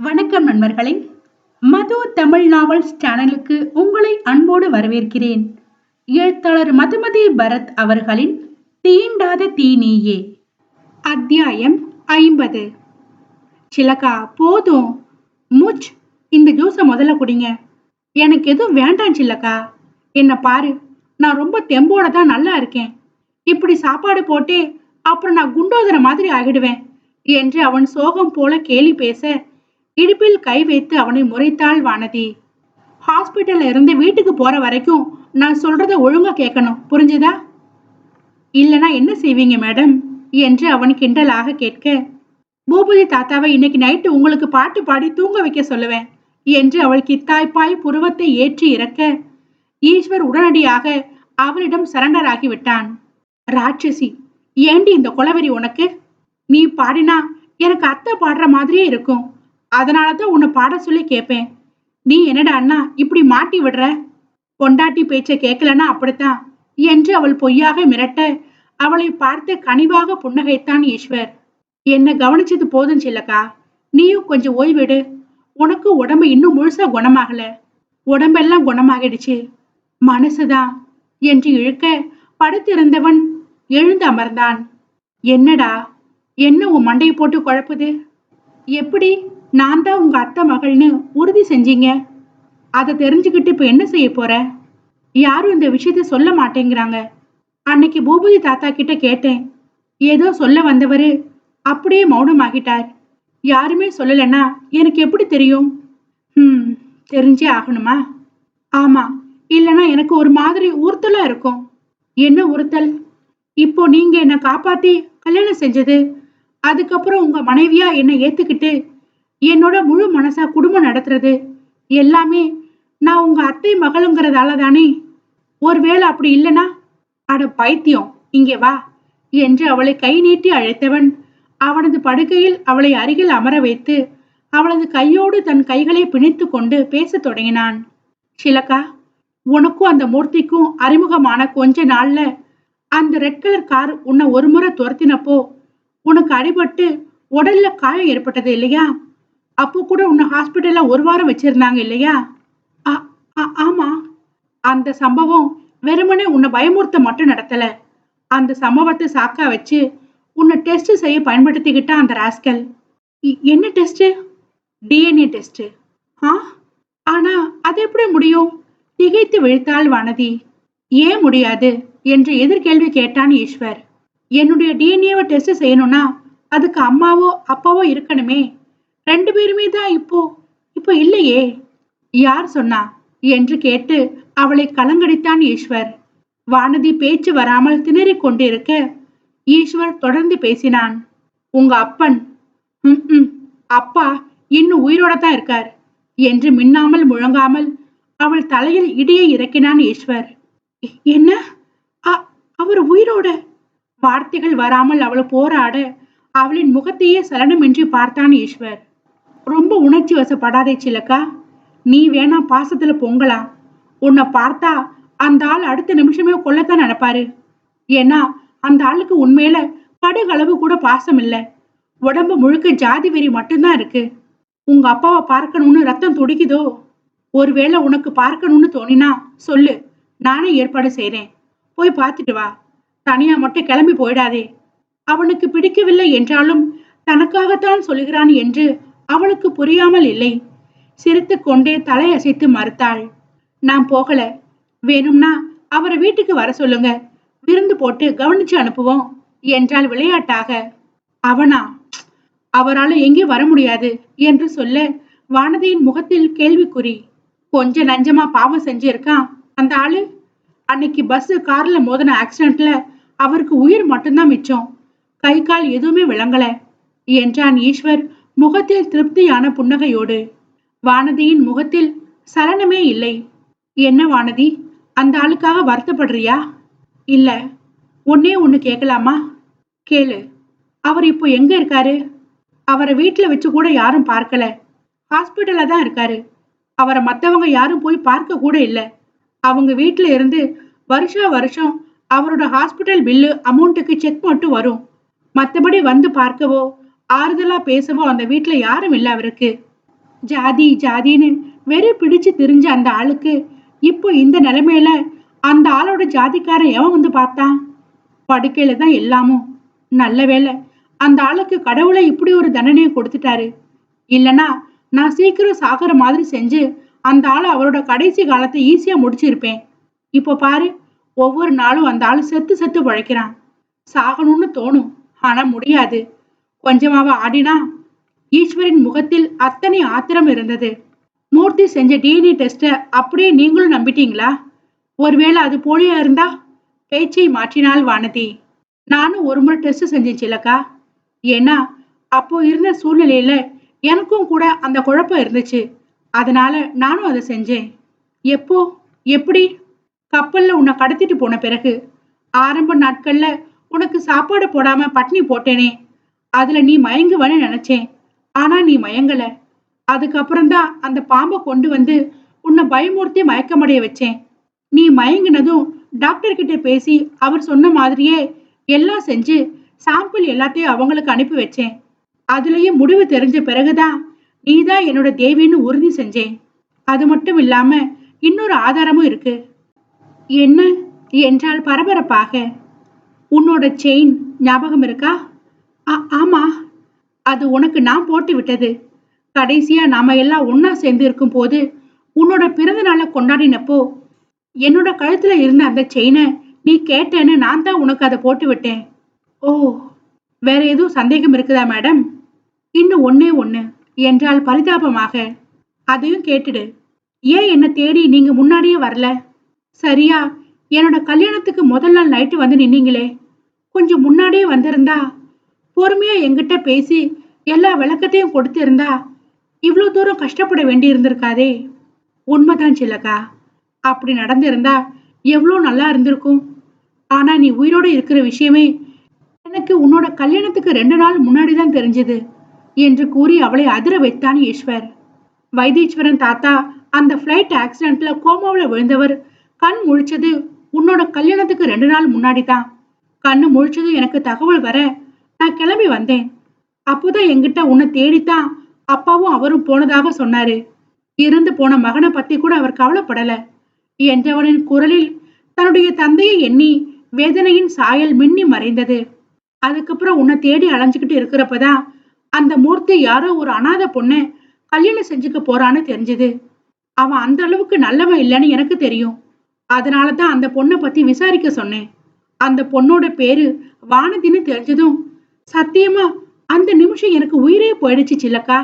வணக்கம் நண்பர்களே. மது தமிழ் நாவல்ஸ் சேனலுக்கு உங்களை அன்போடு வரவேற்கிறேன். எழுத்தாளர் மதுமதி பரத் அவர்களின் தீண்டாத தீனியே. அத்தியாயம் ஐம்பது. சிலக்கா போதும். மூச் இந்த ஜூஸை முதல்ல குடிங்க. எனக்கு எதுவும் வேண்டாம் சில்லக்கா என்ன பாரு நான் ரொம்ப தெம்போட தான் நல்லா இருக்கேன். இப்படி சாப்பாடு போட்டு அப்புறம் நான் குண்டோதர மாதிரி ஆகிடுவேன் என்று அவன் சோகம் போல கேலி பேச இடுப்பில் கை வைத்து அவனை முறைத்தாள் வானதி. ஹாஸ்பிட்டல்ல இருந்து வீட்டுக்கு போற வரைக்கும் நான் சொல்றத ஒழுங்கா கேட்கணும். புரிஞ்சுதா? இல்லனா என்ன செய்வீங்க மேடம்? என்று அவன் கிண்டலாக கேட்க பூபதி தாத்தாவை இன்னைக்கு நைட்டு உங்களுக்கு பாட்டு பாடி தூங்க வைக்க சொல்லுவேன் என்று அவள் கித்தாய்ப்பாய் புருவத்தை ஏற்றி இறக்க ஈஸ்வர் உடனடியாக அவரிடம் சரண்டர் ஆகிவிட்டான் ராட்சசி ஏண்டி இந்த குலவெறி உனக்கு? நீ பாடினா எனக்கு அத்தை பாடுற மாதிரியே இருக்கும். அதனால தான் உன்னை பாட சொல்லி கேட்பேன் நீ என்னடா அண்ணா இப்படி மாட்டி விடுற? பொண்டாட்டி பேச்சை கேட்கலன்னா அப்படித்தான். என்று அவள் பொய்யாக மிரட்ட அவளை பார்த்து கனிவாக புன்னகைத்தான் ஈஸ்வர். என்ன கவனிச்சது போதும் சில்லக்கா. நீயும் கொஞ்சம் ஓய்விடு. உனக்கு உடம்பு இன்னும் முழுசா குணமாகல. உடம்பெல்லாம் குணமாகிடுச்சு. மனசுதான் என்று இழுக்க படுத்திருந்தவன் எழுந்து அமர்ந்தான். என்னடா? என்ன உன் மண்டையை போட்டு குழப்புது? எப்படி? நான் தான் உங்க அத்தை மகள்னு உறுதி செஞ்சீங்க? அதை தெரிஞ்சுக்கிட்டு இப்ப என்ன செய்ய போற? யாரும் இந்த விஷயத்த சொல்ல மாட்டேங்கிறாங்க. அன்னைக்கு பூபதி தாத்தா கிட்ட கேட்டேன். ஏதோ சொல்ல வந்தவரு அப்படியே மௌனமாகிட்டார். யாருமே சொல்லலைன்னா எனக்கு எப்படி தெரியும்? ம் தெரிஞ்சே ஆகணுமா? ஆமா இல்லைன்னா எனக்கு ஒரு மாதிரி உறுத்தலா இருக்கும். என்ன உறுத்தல்? இப்போ நீங்க என்னை காப்பாத்தி கல்யாணம் செஞ்சது அதுக்கப்புறம் உங்க மனைவியா என்னை ஏத்துக்கிட்டு என்னோட முழு மனசா குடும்பம் நடத்துறது? எல்லாமே நான் உங்க அத்தை மகளுங்கிறதால தானே ஒருவேளை அப்படி இல்லைன்னா அட பைத்தியம் இங்கே வா என்று அவளை கை நீட்டி அழைத்தவன் அவனது படுக்கையில் அவளை அருகில் அமர வைத்து அவளது கையோடு தன் கைகளை பிணைத்து கொண்டு பேசத் தொடங்கினான். சிலக்கா உனக்கும் அந்த மூர்த்திக்கும் அறிமுகமான கொஞ்ச நாள்ல அந்த ரெட் கலர் கார் உன்னை ஒரு முறை துரத்தினப்போ உனக்கு அடிபட்டு உடல்ல காயம் ஏற்பட்டது இல்லையா? அப்போ கூட உன்னை ஹாஸ்பிட்டல்ல ஒரு வாரம் வச்சிருந்தாங்க இல்லையா? ஆ- ஆ- ஆமா. அந்த சம்பவம் வெறுமனே உன்னை பயமுறுத்த மட்டும் நடத்தல. அந்த சம்பவத்தை சாக்கா வச்சு உன்னை டெஸ்ட் செய்ய பயன்படுத்திக்கிட்ட அந்த ராஸ்கல். இ- என்ன டெஸ்ட் டிஎன்ஏ டெஸ்ட் ஆ? ஆனா அது எப்படி முடியும்? திகைத்து விழித்தாள் வானதி. ஏன் முடியாது? என்று எதிர்கேள்வி கேட்டான் ஈஸ்வர். என்னுடைய டிஎன்ஏவை டெஸ்ட் செய்யணும்னா அதுக்கு அம்மாவோ அப்பாவோ இருக்கணுமே. ரெண்டு பேருமே தான் இப்போ இப்போ இல்லையே? யார் சொன்னா? என்று கேட்டு அவளை கலங்கடித்தான் ஈஸ்வர். வானதி பேச்சு வராமல் திணறிக் கொண்டிருக்க ஈஸ்வர் தொடர்ந்து பேசினான். உங்க அப்பன். "ம், அப்பா இன்னும் உயிரோட தான் இருக்கார். என்று மின்னாமல் முழங்காமல் அவள் தலையில் இடியை இறக்கினான் ஈஸ்வர். என்ன? அ- அவர் உயிரோட? வார்த்தைகள் வராமல் அவள் போராட அவளின் முகத்தையே சலனமின்றி பார்த்தான் ஈஸ்வர். ரொம்ப உணர்ச்சி வசப்படாதே சிலக்கா. நீ வேணா பாசத்துல பொங்கலாம் உன்னை பார்த்தா அந்த ஆள் அடுத்த நிமிஷமே கொல்லத்தான் நினைப்பாரு. ஏன்னா அந்த ஆளுக்கு உண்மையில கடுகளவு கூட பாசம் இல்லை. உடம்பு முழுக்க ஜாதி வெறி மட்டும்தான் இருக்கு. உங்க அப்பாவை பார்க்கணும்னு ரத்தம் துடிக்குதோ? ஒருவேளை உனக்கு பார்க்கணும்னு தோணினா சொல்லு. நானே ஏற்பாடு செய்றேன். போய் பார்த்துட்டு வா. தனியா மட்டும் கிளம்பி போயிடாதே. அவனுக்கு பிடிக்கவில்லை என்றாலும் தனக்காகத்தான் சொல்லுகிறான் என்று அவளுக்கு புரியாமல் இல்லை. சிரித்து கொண்டே தலையசைத்து மறுத்தாள். நான் போகல. வேணும்னா அவரை வீட்டுக்கு வர சொல்லுங்க. விருந்து போட்டு கவனிச்சு அனுப்புவோம் என்றாள் விளையாட்டாக. அவனா? அவரால எங்கே வர முடியாது என்று சொல்ல வானதியின் முகத்தில் கேள்விக்குறி. கொஞ்ச நஞ்சமா பாவம் செஞ்சிருக்கான். அந்த ஆளு? அன்னைக்கு பஸ் கார்ல மோதின ஆக்சிடென்ட்ல அவருக்கு உயிர் மட்டும்தான் மிச்சம். கை கால் எதுவுமே விளங்கல என்றான் ஈஸ்வர் முகத்தில் திருப்தியான புன்னகையோடு வானதியின் முகத்தில் சலனமே இல்லை. என்ன வானதி அந்த ஆளுக்காக வருத்தப்படுறியா? இல்ல. ஒன்னே ஒன்று கேட்கலாமா? கேளு. அவர் இப்போ எங்க இருக்காரு? அவரை வீட்டில் வச்சு கூட யாரும் பார்க்கல. ஹாஸ்பிட்டல்ல தான் இருக்காரு. அவரை மற்றவங்க யாரும் போய் பார்க்க கூட இல்லை. அவங்க வீட்டில் இருந்து வருஷா வருஷம் அவரோட ஹாஸ்பிட்டல் பில்லு அமௌண்ட்டுக்கு செக் மட்டும் வரும். மற்றபடி வந்து பார்க்கவோ ஆறுதலா பேசவோ அந்த வீட்டுல யாரும் இல்லை அவருக்கு. ஜாதி ஜாதின்னு வெறி பிடிச்சு திரிஞ்ச அந்த ஆளுக்கு இப்போ இந்த நிலைமையில அந்த ஆளோட ஜாதிக்காரன் எவன் வந்து பார்த்தான் படுக்கையில தான் எல்லாமும் நல்ல வேளை அந்த ஆளுக்கு கடவுளை இப்படி ஒரு தண்டனையை கொடுத்துட்டாரு. இல்லனா நான் சீக்கிரம் சாகிற மாதிரி செஞ்சு அந்த ஆள் அவரோட கடைசி காலத்தை ஈஸியா முடிச்சிருப்பேன். இப்போ பாரு ஒவ்வொரு நாளும் அந்த ஆள் செத்து செத்து பழைக்கிறான் சாகணும்னு தோணும் ஆனா முடியாது. கொஞ்சமாவா ஆடினா ஈஸ்வரின் முகத்தில் அத்தனை ஆத்திரம் இருந்தது. மூர்த்தி செஞ்ச டிஎன்ஏ டெஸ்ட்டை அப்படியே நீங்களும் நம்பிட்டீங்களா? ஒருவேளை அது போலியா இருந்தா பேச்சை மாற்றினாள் வானதி. நானும் ஒரு முறை டெஸ்ட் செஞ்சேன் சிலக்கா. ஏன்னா அப்போ இருந்த சூழ்நிலையில எனக்கும் கூட அந்த குழப்பம் இருந்துச்சு. அதனால நானும் அதை செஞ்சேன். எப்போ? எப்படி? கப்பல்ல உன்னை கடத்திட்டு போன பிறகு. ஆரம்ப நாட்கள்ல உனக்கு சாப்பாடு போடாம பட்னி போட்டேனே. அதுல நீ மயங்குவன்னு நினைச்சேன். ஆனா நீ மயங்கல. அதுக்கப்புறம் தான் அந்த பாம்பை கொண்டு வந்து உன்னை பயமுறுத்தி மயக்கமடைய வச்சேன். நீ மயங்கினதும் டாக்டர் கிட்ட பேசி அவர் சொன்ன மாதிரியே எல்லாம் செஞ்சு சாம்பிள் எல்லாத்தையும் அவங்களுக்கு அனுப்பி வச்சேன். அதுலயும் முடிவு தெரிஞ்ச பிறகுதான் நீதான் என்னோட தேவின்னு உறுதி செஞ்சேன். அது மட்டும் இல்லாம இன்னொரு ஆதாரமும் இருக்கு. என்ன? என்றால் பரபரப்பாக. உன்னோட செயின் ஞாபகம் இருக்கா? ஆமா. அது உனக்கு நான் போட்டு விட்டது. கடைசியா நாம எல்லாம் ஒன்னா சேர்ந்து இருக்கும் போது உன்னோட பிறந்த நாளை கொண்டாடினப்போ என்னோட கழுத்துல இருந்த அந்த செயினை நீ கேட்டேன்னு நான் தான் உனக்கு அதை போட்டு விட்டேன். ஓ வேற எதுவும் சந்தேகம் இருக்குதா மேடம்? இன்னும் ஒன்னே ஒண்ணு. என்றால் பரிதாபமாக. அதையும் கேட்டுடு. ஏன் என்னை தேடி நீங்க முன்னாடியே வரல? சரியா என்னோட கல்யாணத்துக்கு முதல் நாள் நைட்டு வந்து நின்னீங்களே. கொஞ்சம் முன்னாடியே வந்திருந்தா பொறுமையா எங்கிட்ட பேசி எல்லா விளக்கத்தையும் கொடுத்திருந்தா இவ்வளோ தூரம் கஷ்டப்பட வேண்டி இருந்திருக்காதே உண்மைதான் சிலக்கா. அப்படி நடந்திருந்தா எவ்வளோ நல்லா இருந்திருக்கும். ஆனா நீ உயிரோட இருக்கிற விஷயமே எனக்கு உன்னோட கல்யாணத்துக்கு ரெண்டு நாள் முன்னாடி தான் தெரிஞ்சது என்று கூறி அவளை அதிர வைத்தான் ஈஸ்வர். வைத்தீஸ்வரன் தாத்தா அந்த ஃப்ளைட் ஆக்சிடென்ட்ல கோமாவில் விழுந்தவர் கண் முழிச்சது உன்னோட கல்யாணத்துக்கு ரெண்டு நாள் முன்னாடி தான் கண்ணு முழிச்சது எனக்கு தகவல் வர நான் கிளம்பி வந்தேன். அப்போதான் எங்கிட்ட உன்னை தேடித்தான் அப்பாவும் அவரும் போனதாக சொன்னாரு. இருந்து போன மகனை பத்தி கூட அவர் கவலைப்படல. என்றவனின் குரலில் தன்னுடைய தந்தையை எண்ணி வேதனையின் சாயல் மின்னி மறைந்தது. அதுக்கப்புறம் உன்னை தேடி அலைஞ்சுக்கிட்டு இருக்கிறப்பதான் அந்த மூர்த்தி யாரோ ஒரு அனாதை பொண்ணை கல்யாணம் செஞ்சுக்க போறான்னு தெரிஞ்சது. அவன் அந்த அளவுக்கு நல்லவன் இல்லைன்னு எனக்கு தெரியும். அதனால தான் அந்த பொண்ணை பத்தி விசாரிக்க சொன்னேன். அந்த பொண்ணோட பேரு வானதின்னு தெரிஞ்சதும் சத்தியமா அந்த நிமிஷம் எனக்கு உயிரே போயிடுச்சு சில்லக்கா.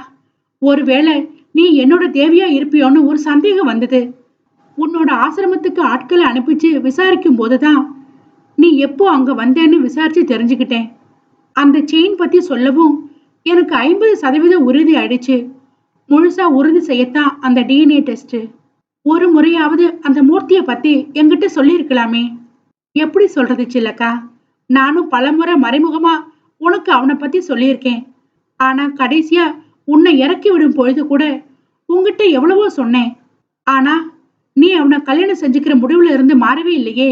ஒருவேளை நீ என்னோட தேவியா இருப்பியோன்னு ஒரு சந்தேகம் வந்தது. உன்னோட ஆசிரமத்துக்கு ஆட்களை அனுப்பிச்சு விசாரிக்கும் போதுதான் நீ எப்போ அங்க வந்தேன்னு விசாரிச்சு தெரிஞ்சுக்கிட்டேன். அந்த செயின் பத்தி சொல்லவும் எனக்கு ஐம்பது சதவீதம் உறுதி ஆயிடுச்சு. முழுசா உறுதி செய்யத்தான் அந்த டிஎன்ஏ டெஸ்ட் ஒரு முறையாவது அந்த மூர்த்தியை பத்தி என்கிட்ட சொல்லியிருக்கலாமே. எப்படி சொல்றது சில்லக்கா? நானும் பலமுறை மறைமுகமா உனக்கு அவனை பத்தி சொல்லியிருக்கேன். ஆனா கடைசியா உன்னை இறக்கி விடும் பொழுது கூட உங்ககிட்ட எவ்வளவோ சொன்னேன். ஆனா நீ அவனை கல்யாணம் செஞ்சுக்கிற முடிவுல இருந்து மாறவே இல்லையே.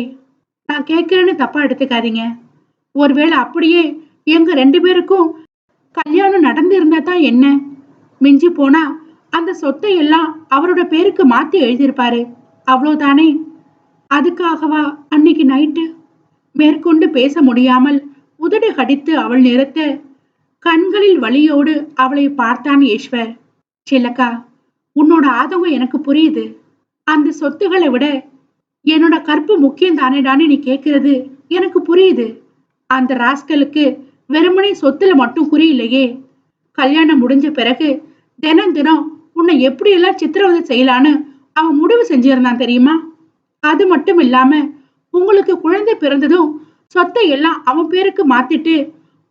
நான் கேட்கிறேன்னு தப்பா எடுத்துக்காதீங்க. ஒருவேளை அப்படியே எங்க ரெண்டு பேருக்கும் கல்யாணம் நடந்து இருந்தா தான் என்ன? மிஞ்சி போனா அந்த சொத்தை எல்லாம் அவரோட பேருக்கு மாத்தி எழுதியிருப்பாரு. அவ்வளோதானே அதுக்காகவா அன்னைக்கு நைட்டு மேற்கொண்டு பேச முடியாமல் உதடு கடித்து அவள் நிறுத்த கண்களில் வலியோடு அவளை பார்த்தான் ஈஸ்வர். சிலக்கா உன்னோட ஆதங்கம் எனக்கு புரியுது. அந்த சொத்துகளை விட என்னோட கற்பு முக்கியம் தானேடான்னு நீ கேட்கறது எனக்கு புரியுது. அந்த ராஸ்கலுக்கு வெறுமனே சொத்துல மட்டும் குறியில்லையே. கல்யாணம் முடிஞ்ச பிறகு தினம் தினம் உன்னை எப்படியெல்லாம் சித்திரவதை செய்யலான்னு அவன் முடிவு செஞ்சிருந்தான் தெரியுமா? அது மட்டும் இல்லாம உங்களுக்கு குழந்தை பிறந்ததும் சொத்தை எல்லாம் அவன் பேருக்கு மாத்திட்டு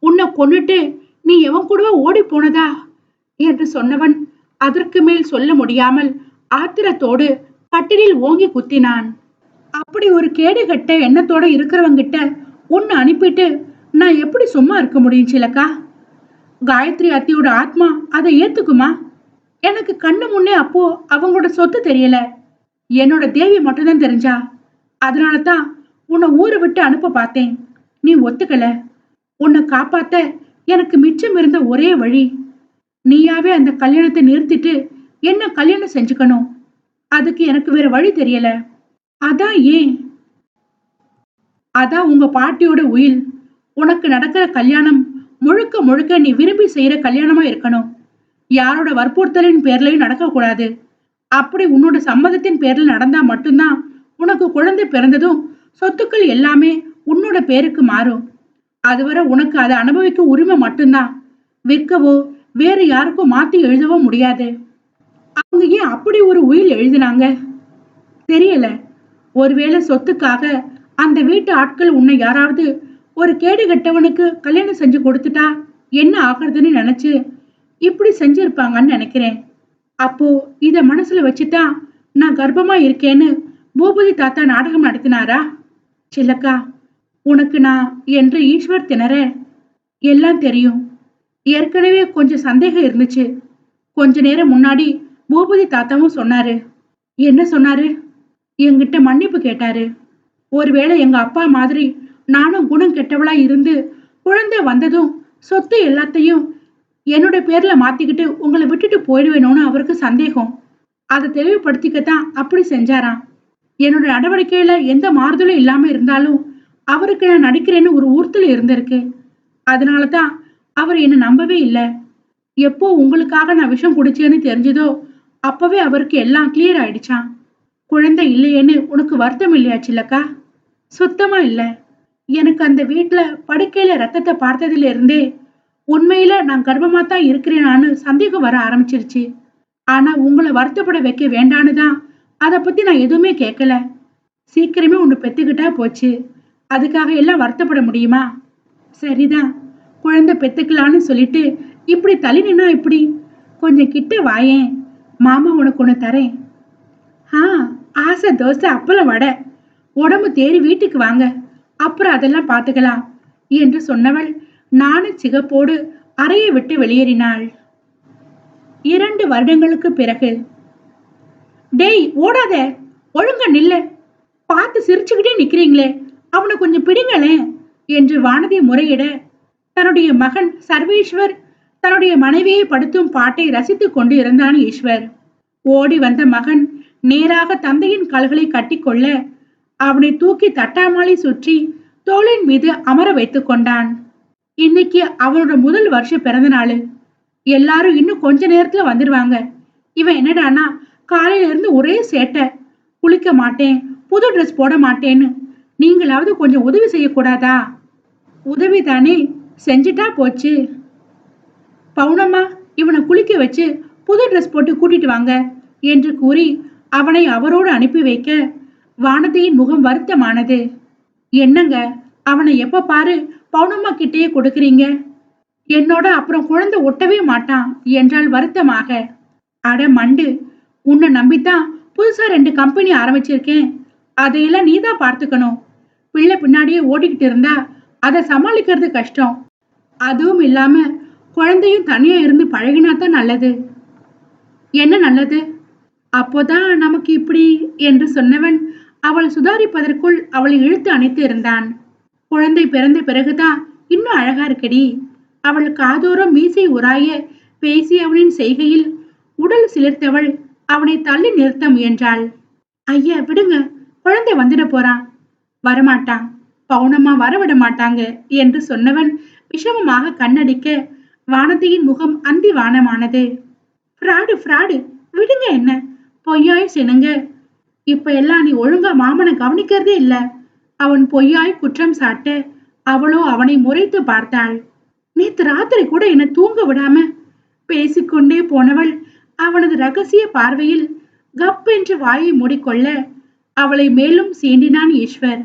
உன்னை கொன்னுட்டு நீ எவன் கூடவே ஓடி போனதா? என்று சொன்னவன் அதற்கு மேல் சொல்ல முடியாமல் ஆத்திரத்தோடு கட்டிலில் ஓங்கி குத்தினான். அப்படி ஒரு கேடு கட்ட எண்ணத்தோட இருக்கிறவங்கிட்ட உன்னை அனுப்பிட்டு நான் எப்படி சும்மா இருக்க முடியும் சிலக்கா? காயத்ரி அத்தியோட ஆத்மா அதை ஏத்துக்குமா? எனக்கு கண்ணு முன்னே அப்போ அவங்களோட சொத்து தெரியல. என்னோட தேவி மட்டும்தான் தெரிஞ்சா. அதனால தான் உன்னை ஊரை விட்டு அனுப்ப பார்த்தேன். நீ ஒத்துக்கல. உன்னை காப்பாத்த எனக்கு மிச்சம் இருந்த ஒரே வழி நீயாவே அந்த கல்யாணத்தை நிறுத்திட்டு என்ன கல்யாணம் செஞ்சுக்கணும்? அதுக்கு எனக்கு வேற வழி தெரியல. அதான் ஏன்? அதான் உங்க பாட்டியோட உயில். உனக்கு நடக்கிற கல்யாணம் முழுக்க முழுக்க நீ விரும்பி செய்யற கல்யாணமா இருக்கணும். யாரோட வற்புறுத்தலின் பேர்லயும் நடக்கக்கூடாது. அப்படி உன்னோட சம்மதத்தின் பேர்ல நடந்தா மட்டும்தான் உனக்கு குழந்தை பிறந்ததும் சொத்துக்கள் எல்லாமே உன்னோட பேருக்கு மாறும். அதுவரை உனக்கு அதை அனுபவிக்க உரிமை மட்டும்தான். விற்கவோ வேறு யாருக்கும் மாத்தி எழுதவோ முடியாது. அவங்க ஏன் அப்படி ஒரு உயில் எழுதினாங்க? தெரியல. ஒருவேளை சொத்துக்காக அந்த வீட்டு ஆட்கள் உன்னை யாராவது ஒரு கேடு கெட்டவனுக்கு கல்யாணம் செஞ்சு கொடுத்துட்டா என்ன ஆகுறதுன்னு நினைச்சு இப்படி செஞ்சிருப்பாங்கன்னு நினைக்கிறேன். அப்போ இத மனசுல வச்சுட்டா நான் கர்ப்பமா இருக்கேன்னு பூபதி தாத்தா நாடகம் நடத்தினாரா? சில்லக்கா உனக்கு நான் என்று ஈஸ்வர் திணற. எல்லாம் தெரியும். ஏற்கனவே கொஞ்சம் சந்தேகம் இருந்துச்சு. கொஞ்ச நேரம் முன்னாடி பூபதி தாத்தாவும் சொன்னாரு. என்ன சொன்னாரு? என்கிட்ட மன்னிப்பு கேட்டாரு. ஒருவேளை எங்க அப்பா மாதிரி நானும் குணம் கெட்டவளா இருந்து குழந்தை வந்ததும் சொத்து எல்லாத்தையும் என்னோட பேர்ல மாத்திக்கிட்டு உங்களை விட்டுட்டு போயிடுவேணும்னு அவருக்கு சந்தேகம். அதை தெளிவுபடுத்திக்கத்தான் அப்படி செஞ்சாராம். என்னோட நடவடிக்கையில எந்த மாறுதலும் இல்லாம இருந்தாலும் அவருக்கு நான் நடிக்கிறேன்னு ஒரு ஊர்த்துல இருந்திருக்கு. அதனால தான் அவர் என்னை நம்பவே இல்லை. எப்போ உங்களுக்காக நான் விஷம் குடிச்சேன்னு தெரிஞ்சதோ அப்பவே அவருக்கு எல்லாம் கிளியர் ஆயிடுச்சான் குழந்தை இல்லையேன்னு உனக்கு வருத்தம் இல்லையா சில்லக்கா சுத்தமா இல்லை. எனக்கு அந்த வீட்டுல படுக்கையில ரத்தத்தை பார்த்ததுல இருந்தே உண்மையில நான் கர்ப்பமா தான் இருக்கிறேனான்னு சந்தேகம் வர ஆரம்பிச்சிருச்சு. ஆனா உங்களை வருத்தப்பட வைக்க வேண்டான்னு தான் அதை பத்தி நான் எதுவுமே கேட்கல சீக்கிரமே ஒன்று பெத்துக்கிட்டா போச்சு. அதுக்காக எல்லாம் வருத்தப்பட முடியுமா? சரிதான். குழந்தை பெத்துக்கலான்னு சொல்லிட்டு இப்படி தள்ளி நின்னா இப்படி கொஞ்சம் கிட்ட வாயேன் மாமா உனக்கு ஒன்று தரேன். ஆ ஆசை தோசை அப்பளம் வடை. உடம்பு தேறி வீட்டுக்கு வாங்க. அப்புறம் அதெல்லாம் பார்த்துக்கலாம் என்று சொன்னவள் நானும் சிகப்போடு அறையை விட்டு வெளியேறினாள். இரண்டு வருடங்களுக்கு பிறகு டேய் ஓடாத. ஒழுங்க நில்ல. பார்த்து சிரிச்சுக்கிட்டே நிக்கிறீங்களே. அவனை கொஞ்சம் பிடிங்களேன் என்று வானதி முறையிட தன்னுடைய மகன் சர்வேஸ்வர் தன்னுடைய மனைவியை படுத்தும் பாட்டை ரசித்துக் கொண்டு இருந்தான் ஈஸ்வர். ஓடி வந்த மகன் நேராக தந்தையின் கால்களை கட்டிக்கொள்ள அவனை தூக்கி தட்டாமாலை சுற்றி தோளின் மீது அமர வைத்துக் கொண்டான். இன்னைக்கு அவனோட முதல் வருஷ பிறந்த நாள். எல்லாரும் இன்னும் கொஞ்ச நேரத்துல வந்துடுவாங்க இவன் என்னடானா காலையில இருந்து ஒரே சேட்டை. குளிக்க மாட்டேன் புது ட்ரெஸ் போட மாட்டேன்னு. நீங்களாவது கொஞ்சம் உதவி செய்யக்கூடாதா? உதவி தானே செஞ்சுட்டா போச்சு. பவுனம்மா இவனை குளிக்க வச்சு புது ட்ரெஸ் போட்டு கூட்டிட்டு வாங்க என்று கூறி அவனை அவரோடு அனுப்பி வைக்க வானதியின் முகம் வருத்தமானது. என்னங்க அவனை எப்ப பாரு பவுனம்மா கிட்டேயே கொடுக்குறீங்க? என்னோட அப்புறம் குழந்தை ஒட்டவே மாட்டான் என்றால் வருத்தமாக. அட மண்டு உன்னை நம்பித்தான் புதுசா ரெண்டு கம்பெனி ஆரம்பிச்சிருக்கேன். அதையெல்லாம் நீ தான் பார்த்துக்கணும். பிள்ளை பின்னாடியே ஓடிக்கிட்டு இருந்தா அதை சமாளிக்கிறது கஷ்டம். அதுவும் இல்லாம குழந்தையும் தனியா இருந்து பழகினா தான் நல்லது. என்ன நல்லது? அப்போதான் நமக்கு இப்படி என்று சொன்னவன் அவளை சுதாரிப்பதற்குள் அவளை இழுத்து அணைத்து இருந்தான். குழந்தை பிறந்த பிறகுதான் இன்னும் அழகா இருக்கடி. அவள் காதோரம் மீசை உராய பேசி அவனின் செய்கையில் உடல் சிலிர்த்தவள் அவனை தள்ளி நிறுத்த முயன்றாள். ஐயா விடுங்க. குழந்தை வந்துட போறான் வரமாட்டான். பவுனம்மா வரவிட மாட்டாங்க என்று சொன்னவன் விஷமமாக கண்ணடிக்க வானதியின் முகம் அந்தி வானமானது. Fraud fraud. விடுங்க என்ன. பொய்யாய் சினுங்க. இப்ப எல்லாம் நீ ஒழுங்கா மாமனை கவனிக்கிறதே இல்ல. அவன் பொய்யாய் குற்றம் சாட்ட அவளோ அவனை முறைத்து பார்த்தாள். நேத்து ராத்திரி கூட என்னை தூங்க விடாம பேசிக்கொண்டே போனவள் அவனது ரகசிய பார்வையில் கப் என்று வாயை மூடிக்கொள்ள அவளை மேலும் சீண்டினான் ஈஸ்வர்.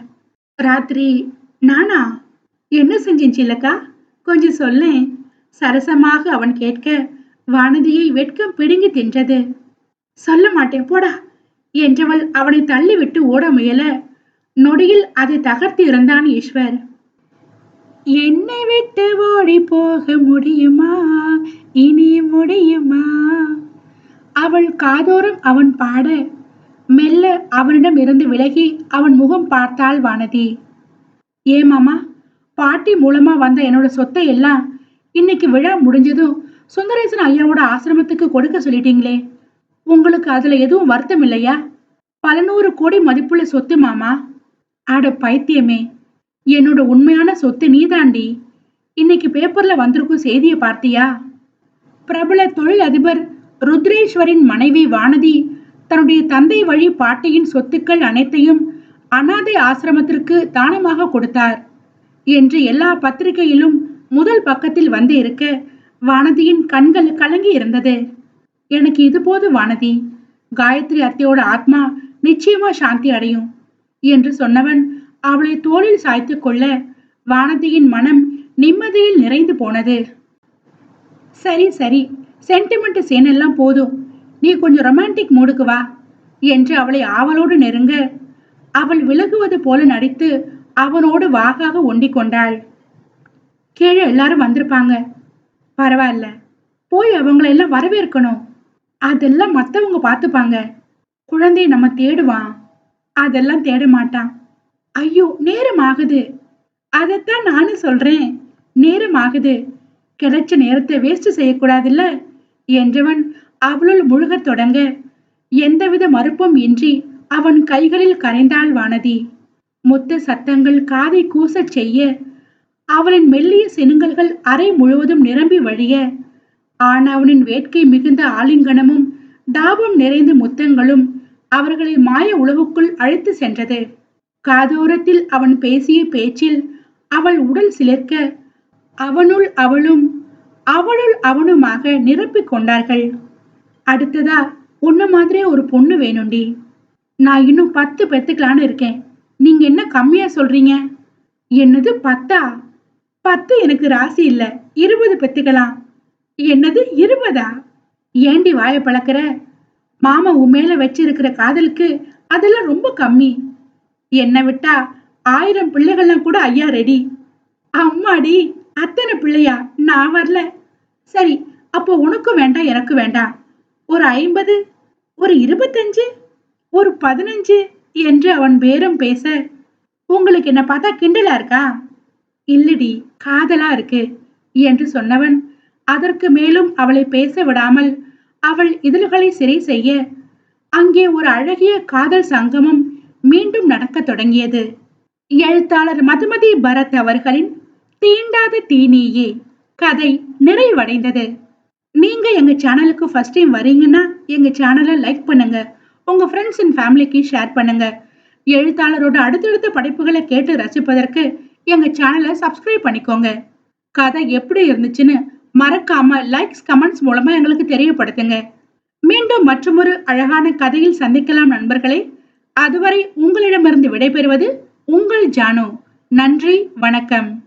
ராத்திரி நானா? என்ன செஞ்சேன் சில்லக்கா? கொஞ்சம் சொல்லேன் சரசமாக அவன் கேட்க வானதியை வெட்கம் பிடுங்கி தின்றது. சொல்ல மாட்டேன் போடா என்றவள் அவனை தள்ளிவிட்டு ஓட முயல நொடியில் அதை தகர்த்து இருந்தான் ஈஸ்வர். என்னை விட்டு ஓடி போக முடியுமா? இனி முடியுமா? அவள் காதோரம் அவன் பாட மெல்ல அவனிடம் இருந்து விலகி அவன் முகம் பார்த்தாள் வானதி. ஏ மாமா பாட்டி மூலமா வந்த என்னோட சொத்தை எல்லாம் இன்னைக்கு விழா முடிஞ்சதும் சுந்தரேசன் ஐயாவோட ஆசிரமத்துக்கு கொடுக்க சொல்லிட்டீங்களே. உங்களுக்கு அதுல எதுவும் வருத்தம் இல்லையா? பல நூறு கோடி மதிப்புள்ள சொத்து மாமா. ஆட பைத்தியமே என்னோட உண்மையான சொத்து நீதாண்டி. இன்னைக்கு பேப்பர்ல வந்திருக்கும் செய்தியை பார்த்தியா? பிரபல தொழில் அதிபர் ருத்ரேஸ்வரின் மனைவி வானதி தன்னுடைய தந்தை வழி பாட்டியின் சொத்துக்கள் அனைத்தையும் அனாதை ஆசிரமத்திற்கு தானமாக கொடுத்தார் என்று எல்லா பத்திரிகையிலும் முதல் பக்கத்தில் வந்து இருக்க வானதியின் கண்கள் கலங்கி இருந்தது. எனக்கு இது போது வானதி காயத்ரி அத்தையோட ஆத்மா நிச்சயமா சாந்தி அடையும் என்று சொன்னவன் அவளை தோளில் சாய்த்து கொள்ள வானதியின் மனம் நிம்மதியில் நிறைந்து போனது. சரி சரி சென்டிமெண்ட் சீன் எல்லாம் போதும். நீ கொஞ்சம் ரொமான்டிக் மூடுக்கு வா என்று அவளை ஆவலோடு நெருங்க. அவள் விலகுவது போல நடித்து அவனோடு வாகாக ஒண்டிக் கொண்டாள். கீழே எல்லாரும் வந்திருப்பாங்க. பரவாயில்ல போய் அவங்கள எல்லாம் வரவேற்கணும். அதெல்லாம் மற்றவங்க பார்த்துப்பாங்க. குழந்தைய நம்ம தேடுவான். அதெல்லாம் தேட மாட்டான். ஐயோ நேரம் ஆகுது. அதைத்தான் நானும் சொல்றேன். நேரம் ஆகுது. கிடைச்ச நேரத்தை வேஸ்ட் செய்யக்கூடாதுல்ல? என்றவன் அவளுள் முழுகத் தொடங்க எந்தவித மறுப்பும் இன்றி அவன் கைகளில் கரைந்தாள் வானதி. முத்த சத்தங்கள் காதை கூசச் செய்ய அவளின் மெல்லிய சினுங்கல்கள் அறை முழுவதும் நிரம்பி வழிய ஆனவனின் வேட்கை மிகுந்த ஆலிங்கனமும் தாபம் நிறைந்த முத்தங்களும் அவர்களை மாய உளவுக்குள் அழைத்து சென்றது. காதோரத்தில் அவன் பேசிய பேச்சில் அவள் உடல் சிலிர்க்க அவனுள் அவளும் அவளுள் அவனுமாக நிரப்பிக் கொண்டார்கள். அடுத்ததா உன்ன மாதிரியே ஒரு பொண்ணு வேணும்டி நான் இன்னும் பத்து பெத்துக்கலான்னு இருக்கேன். நீங்க என்ன கம்மியா சொல்றீங்க? என்னது பத்தா? பத்து எனக்கு ராசி இல்ல. இருபது பெத்துக்கலாம். என்னது இருபதா? ஏண்டி வாய பழக்கிற? மாமா உன் மேல வச்சிருக்கிற காதலுக்கு அதெல்லாம் ரொம்ப கம்மி. என்னை விட்டா ஆயிரம் பிள்ளைகள்லாம் கூட ஐயா ரெடி. அம்மாடி அத்தனை பிள்ளையா? நான் வரல. சரி அப்போ உனக்கும் வேண்டாம் எனக்கு வேண்டாம். ஒரு ஐம்பது ஒரு இருபத்தஞ்சு ஒரு பதினஞ்சு என்று அவன் பேரம் பேச உங்களுக்கு என்ன பார்த்தா கிண்டலா இருக்கா? இல்லடி காதலா இருக்கு என்று சொன்னவன். அதற்கு மேலும் அவளை பேச விடாமல் அவள் இதழ்களை சிறை செய்ய அங்கே ஒரு அழகிய காதல் சங்கமம் மீண்டும் நடக்கத் தொடங்கியது. எழுத்தாளர் மதுமதி பரத் அவர்களின் தீண்டாத தீனியே கதை நிறைவடைந்தது. நீங்க எங்க சேனலுக்கு ஃபர்ஸ்ட் டைம் வரீங்கன்னா எங்க சேனலை லைக் பண்ணுங்க. உங்க ஃப்ரெண்ட்ஸ் அண்ட் ஃபேமிலிக்கு ஷேர் பண்ணுங்க. எழுத்தாளரோட அடுத்தடுத்த படைப்புகளை கேட்டு ரசிப்பதற்கு எங்க சேனலை சப்ஸ்கிரைப் பண்ணிக்கோங்க. கதை எப்படி இருந்துச்சுன்னு மறக்காம லைக்ஸ் கமெண்ட்ஸ் மூலமா எங்களுக்கு தெரியப்படுத்துங்க. மீண்டும் மற்றொரு அழகான கதையில் சந்திக்கலாம் நண்பர்களே. அதுவரை உங்களிடமிருந்து விடைபெறுவது உங்கள் ஜானு. நன்றி வணக்கம்.